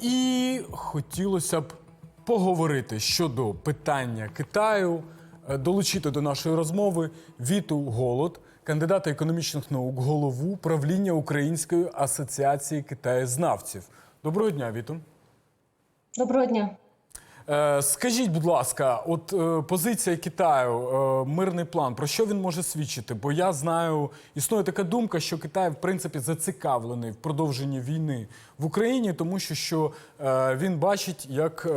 І хотілося б поговорити щодо питання Китаю, е, долучити до нашої розмови Віту Голод, кандидата економічних наук, голову правління Української асоціації китаєзнавців. Доброго дня, Віту. Доброго дня. Е, Скажіть, будь ласка, от е, позиція Китаю, е, мирний план, про що він може свідчити? Бо я знаю, існує така думка, що Китай, в принципі, зацікавлений в продовженні війни в Україні, тому що, що він бачить, як.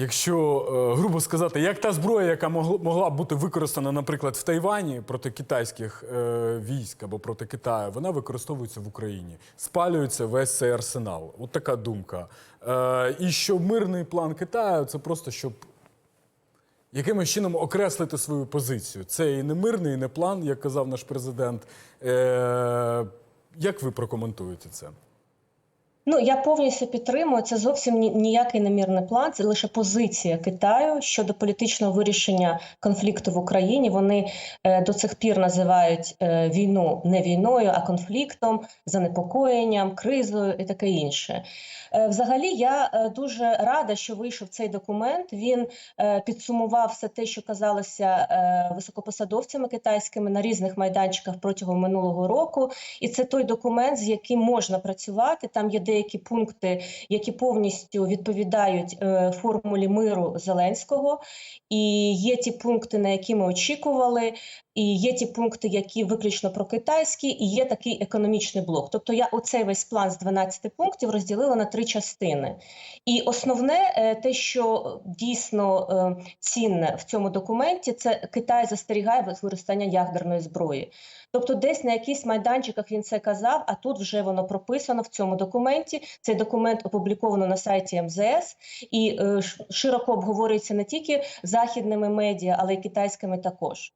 Якщо е, грубо сказати, як та зброя, яка могла, б бути використана, наприклад, в Тайвані проти китайських е, військ або проти Китаю, вона використовується в Україні, спалюється весь цей арсенал. От така думка. Е, і що мирний план Китаю це просто щоб якимось чином окреслити свою позицію. Це і не мирний, і не план, як казав наш президент. Як ви прокоментуєте це? Ну я повністю підтримую. Це зовсім ніякий намірний план. Це лише позиція Китаю щодо політичного вирішення конфлікту в Україні. Вони е, до цих пір називають е, війну не війною, а конфліктом, занепокоєнням, кризою і таке інше. Е, взагалі, я дуже рада, що вийшов цей документ. Він підсумував все те, що казалося високопосадовцями китайськими на різних майданчиках протягом минулого року. І це той документ, з яким можна працювати. Там є деякі пункти, які повністю відповідають е, формулі миру Зеленського. І є ті пункти, на які ми очікували, і є ті пункти, які виключно про китайські, і є такий економічний блок. Тобто я оцей весь план з 12 пунктів розділила на три частини. І основне, е, те, що дійсно е, цінне в цьому документі, це Китай застерігає використання ядерної зброї. Тобто, десь на якихось майданчиках він це казав, а тут вже воно прописано в цьому документі. Цей документ опубліковано на сайті МЗС і е, широко обговорюється не тільки західними медіа, але й китайськими також.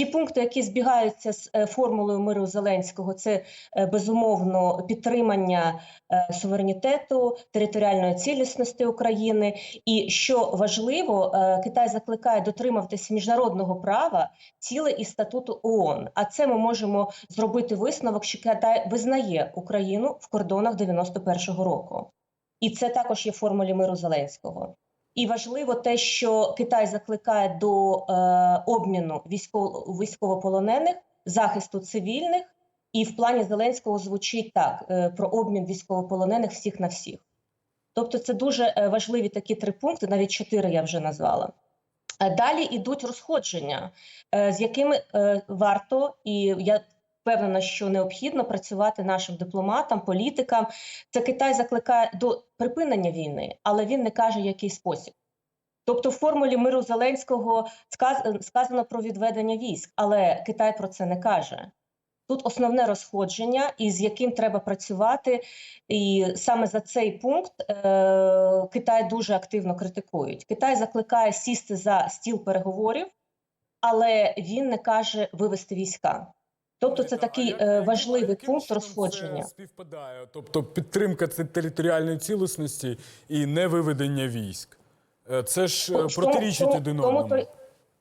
Ті пункти, які збігаються з е, формулою миру Зеленського, це е, безумовно підтримання е, суверенітету, територіальної цілісності України. І що важливо, Китай закликає дотримуватися міжнародного права, ціле і статуту ООН. А це ми можемо зробити висновок, що Китай визнає Україну в кордонах 91-го року. І це також є формулі миру Зеленського. І важливо те, що Китай закликає до е, обміну військово військовополонених, захисту цивільних, і в плані Зеленського звучить так: е, про обмін військовополонених всіх на всіх. Тобто, це дуже е, важливі такі три пункти, навіть чотири я вже назвала. Е, Далі йдуть розходження, е, з якими варто, і я впевнена, що необхідно працювати нашим дипломатам, політикам. Це Китай закликає до припинення війни, але він не каже, який спосіб. Тобто, в формулі миру Зеленського сказано про відведення військ, але Китай про це не каже. Тут основне розходження, і з яким треба працювати, і саме за цей пункт е- Китай дуже активно критикують. Китай закликає сісти за стіл переговорів, але він не каже вивести війська. Тобто, це такий е, важливий пункт розходження. Це співпадає, тобто підтримка територіальної цілісності і невиведення військ. Е, Це ж е, протирічить один одному.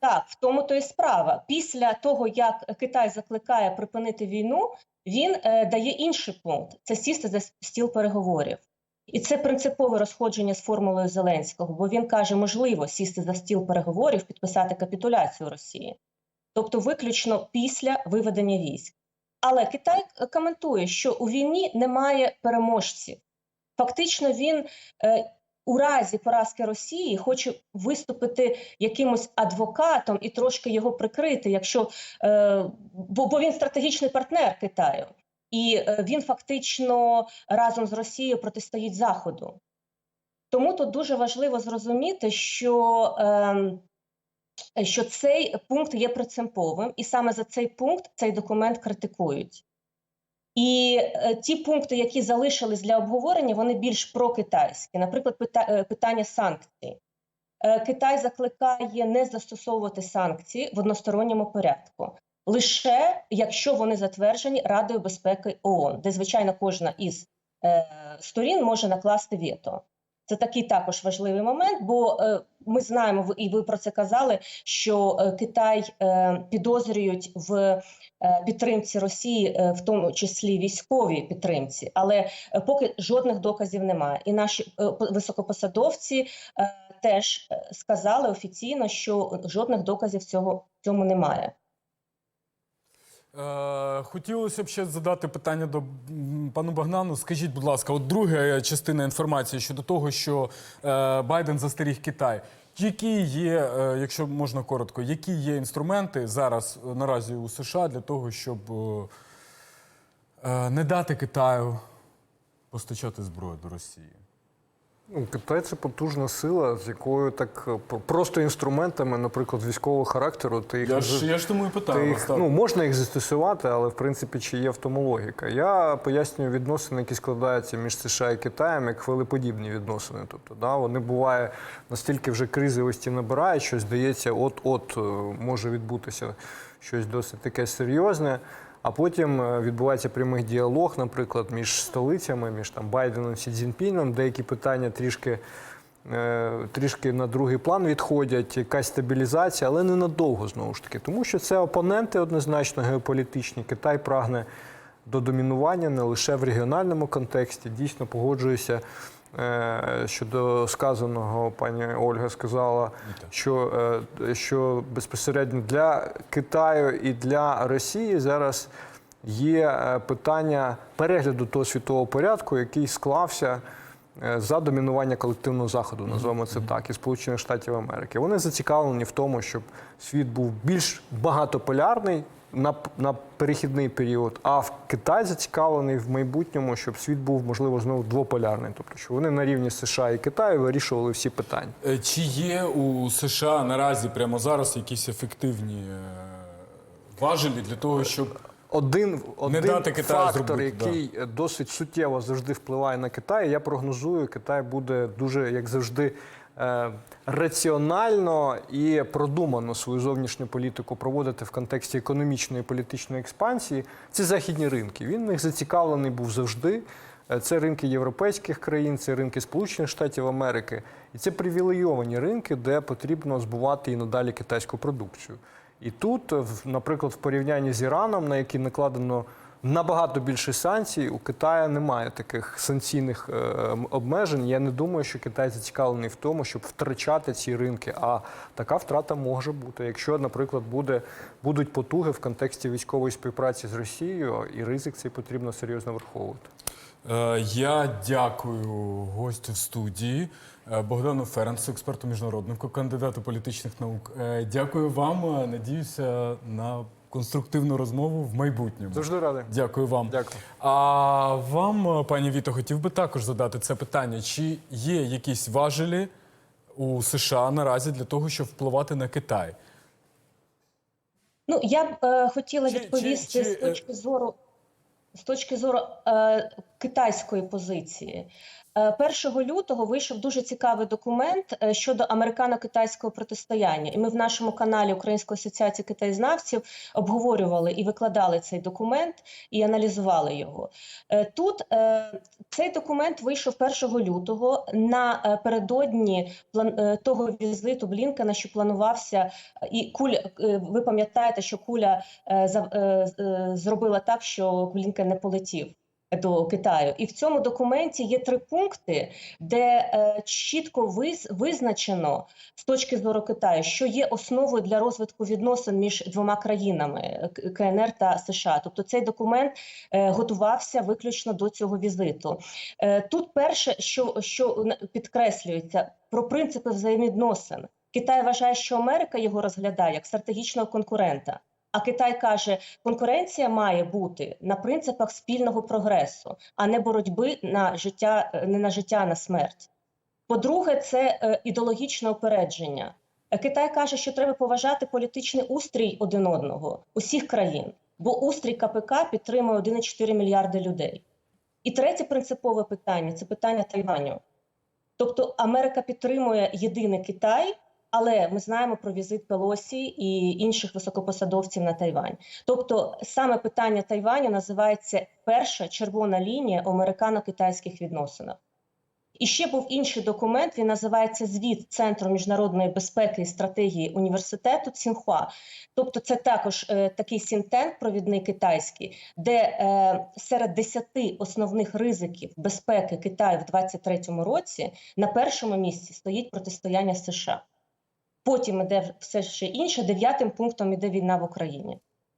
Так, в тому то і справа. Після того, як Китай закликає припинити війну, він е, дає інший пункт: це сісти за стіл переговорів. І це принципове розходження з формулою Зеленського, бо він каже, можливо сісти за стіл переговорів, підписати капітуляцію Росії, тобто виключно після виведення військ. Але Китай е, коментує, що у війні немає переможців. Фактично, він е, у разі поразки Росії хоче виступити якимось адвокатом і трошки його прикрити, якщо е, бо, він стратегічний партнер Китаю, і він фактично разом з Росією протистоїть Заходу. Тому тут дуже важливо зрозуміти, що, ем, що цей пункт є принциповим, і саме за цей пункт цей документ критикують. І е, ті пункти, які залишились для обговорення, вони більш прокитайські. Наприклад, е, питання санкцій. Е, Китай закликає не застосовувати санкції в односторонньому порядку, лише якщо вони затверджені Радою безпеки ООН, де звичайно кожна із сторін може накласти вето. Це такий також важливий момент, бо е, ми знаємо, і ви про це казали, що е, Китай е, підозрюють в підтримці Росії, в тому числі військовій підтримці, але поки жодних доказів немає. І наші по- високопосадовці теж сказали офіційно, що жодних доказів цього цьому немає. Е, хотілося б ще задати питання до пану Богдану. Скажіть, будь ласка, от друга частина інформації щодо того, що е, Байден застеріг Китай. Які є, е, якщо можна коротко, які є інструменти зараз е, наразі у США для того, щоб е, е, не дати Китаю постачати зброю до Росії? Ну, Китай це потужна сила, з якою так е, просто інструментами, наприклад, військового характеру, ти їх Я ж, я ж тому і Ти питаю вас. їх, ну, можна їх застосувати, але в принципі чи є в тому логіка. Я пояснюю відносини, які складаються між США і Китаєм, як хвилеподібні відносини. Тобто, да, вони буває настільки вже кризовості набирають, що здається, от-от е, може відбутися щось досить таке серйозне. А потім е, відбувається прямий діалог, наприклад, між столицями, між там Байденом і Цзіньпіном, деякі питання трішки е, трішки на другий план відходять, якась стабілізація, але ненадовго знову ж таки. Тому що це опоненти однозначно геополітичні. Китай прагне до домінування не лише в регіональному контексті. Дійсно погоджуюся щодо сказаного, пані Ольга сказала, що, е, що безпосередньо для Китаю і для Росії зараз є е, питання перегляду того світового порядку, який склався е, за домінування колективного заходу, називаємо це так, і Сполучених Штатів Америки. Вони зацікавлені в тому, щоб світ був більш багатополярний на, на перехідний період, а в Китай зацікавлений в майбутньому, щоб світ був, можливо, знову двополярний. Тобто, що вони на рівні США і Китаю вирішували всі питання. Е, Чи є у США наразі прямо зараз якісь ефективні е, важелі для того, щоб Один, один дати Китаю фактор, зробити, який е, досить суттєво завжди впливає на Китай, я прогнозую, Китай буде дуже, як завжди, раціонально і продумано свою зовнішню політику проводити в контексті економічної і політичної експансії. Це західні ринки. Він в них зацікавлений був завжди. Е, Це ринки європейських країн, це ринки Сполучених Штатів Америки. І це привілейовані ринки, де потрібно збувати і надалі китайську продукцію. І тут, наприклад, в порівнянні з Іраном, на який накладено набагато більше санкцій, у Китаю немає таких санкційних е, обмежень. Я не думаю, що Китай зацікавлений в тому, щоб втрачати ці ринки. А така втрата може бути, якщо, наприклад, буде, будуть потуги в контексті військової співпраці з Росією, і ризик цей потрібно серйозно враховувати. Е, Я дякую гостю в студії е, Богдану Ференцу, експерту міжнароднику, кандидату політичних наук. Дякую вам. Надіюся на конструктивну розмову в майбутньому. Завжди радий. Дякую вам. Дякую. А вам, е, пані Віто, хотів би також задати це питання: чи є якісь важелі у США наразі для того, щоб впливати на Китай? Ну, я б е, хотіла Чи- відповісти чи- з чи, з точки зору з точки зору е, китайської позиції. Е, 1 лютого вийшов дуже цікавий документ е, щодо американо-китайського протистояння. І ми в нашому каналі Української асоціації китаєзнавців обговорювали і викладали цей документ і аналізували його. Е, Тут е, цей документ вийшов 1 лютого напередодні е, того візиту Блінкена, що планувався, е, і куля. е, Ви пам'ятаєте, що куля е, е, е, зробила так, що Блінкен не полетів. До Китаю, і в цьому документі є три пункти, де е, чітко виз, визначено з точки зору Китаю, що є основою для розвитку відносин між двома країнами КНР та США. Тобто цей документ е, готувався виключно до цього візиту. Е, тут перше, що, що підкреслюється про принципи взаємовідносин. Китай вважає, що Америка його розглядає як стратегічного конкурента. А Китай каже, конкуренція має бути на принципах спільного прогресу, а не боротьби на життя, не на життя, а на смерть. По-друге, це е, ідеологічне опередження. Е, Китай каже, що треба поважати політичний устрій один одного усіх країн, бо устрій КПК підтримує 1,4 мільярди людей. І третє принципове питання це питання Тайваню. Тобто Америка підтримує єдиний Китай, але ми знаємо про візит Пелосі і інших високопосадовців на Тайвань. Тобто, саме питання Тайваню називається перша червона лінія у американо-китайських відносинах. І ще був інший документ. Він називається Звіт Центру міжнародної безпеки і стратегії університету Цінхуа. Тобто, це також е, такий сінтенк провідний китайський, де е, серед десяти основних ризиків безпеки Китаю в 2023 році на першому місці стоїть протистояння США. Потім іде все ще інше. Дев'ятим пунктом іде війна в Україні.